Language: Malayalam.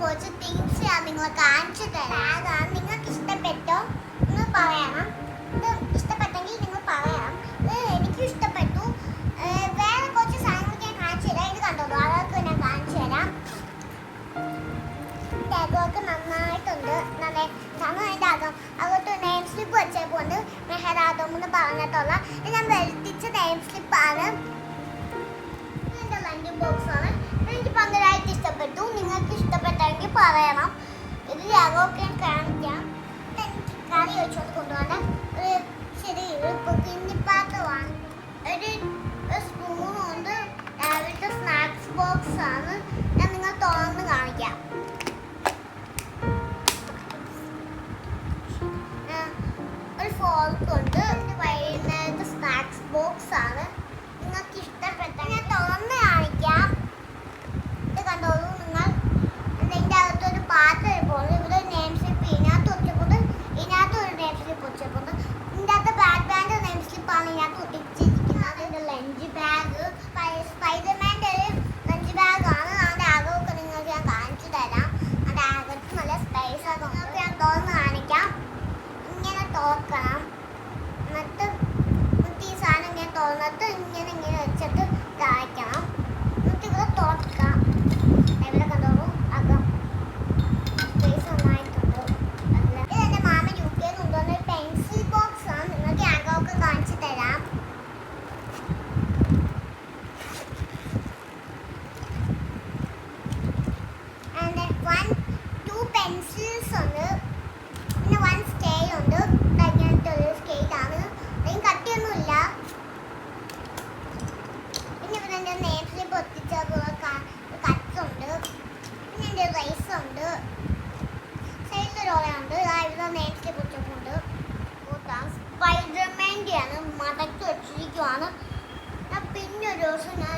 കുറച്ച് തിങ്സ് ഞാൻ നിങ്ങളെ കാണിച്ചു തരാം. അതാണ് നിങ്ങൾക്ക് ഇഷ്ടപ്പെട്ടോ? നിങ്ങൾ പറയണം. ഇത് ഇഷ്ടപ്പെട്ടെങ്കിൽ നിങ്ങൾ പറയണം. ഇത് എനിക്കും ഇഷ്ടപ്പെട്ടു. വേറെ കുറച്ച് സാധനങ്ങൾ ഞാൻ കാണിച്ചു തരാം. ഇത് കണ്ടോളൂ. അതൊക്കെ ഞാൻ കാണിച്ചു തരാം. ടാഗൊക്കെ നന്നായിട്ടുണ്ട്. നന്നായി നന്നായിട്ട് അതുകൊണ്ട് നെയിം സ്ലിപ്പ് വെച്ചേക്കുണ്ട്. മെഹറാദോം എന്ന് പറഞ്ഞിട്ടുള്ള. ഞാൻ വരുത്തിച്ച നെയിം സ്ലിപ്പാണ് എന്റെ ലഞ്ച് ബോക്സാണ് ആണ് ഒരു ചെറിയൊരു വാങ്ങി ഒരു സ്പൂൺ കൊണ്ട് രാവിലത്തെ സ്നാക്സ് ബോക്സ് ആണ് ഞാൻ നിങ്ങൾ തുറന്ന് കാണിക്കാം. ഒരു ഫോർക്ക് ഉണ്ട് വൈകുന്നേരത്തെ സ്നാക്സ് ബോക്സ് ആണ് പെൻസിൽസ് ഉണ്ട്. പിന്നെ വൺ സ്കെയിൽ ഉണ്ട്. ഇങ്ങനത്തെ സ്കെയിലാണ് അതിന് കട്ടിയൊന്നുമില്ല. പിന്നെ ഇവിടെ എന്റെ നെയിം സ്ലിപ്പ് കട്ട് ഉണ്ട്. പിന്നെ എന്റെ റൈസ് ഉണ്ട്. സൈഡിലൊരു ഓലയുണ്ട് ഇവിടെ നെയിം സ്ലിപ്പ് ഒത്തിട്ടുണ്ട് സ്പൈഡർമാന്റെ ആണ് മടക്കി വെച്ചിരിക്കുവാണ്. പിന്നെ ഒരു ദിവസം ഞാൻ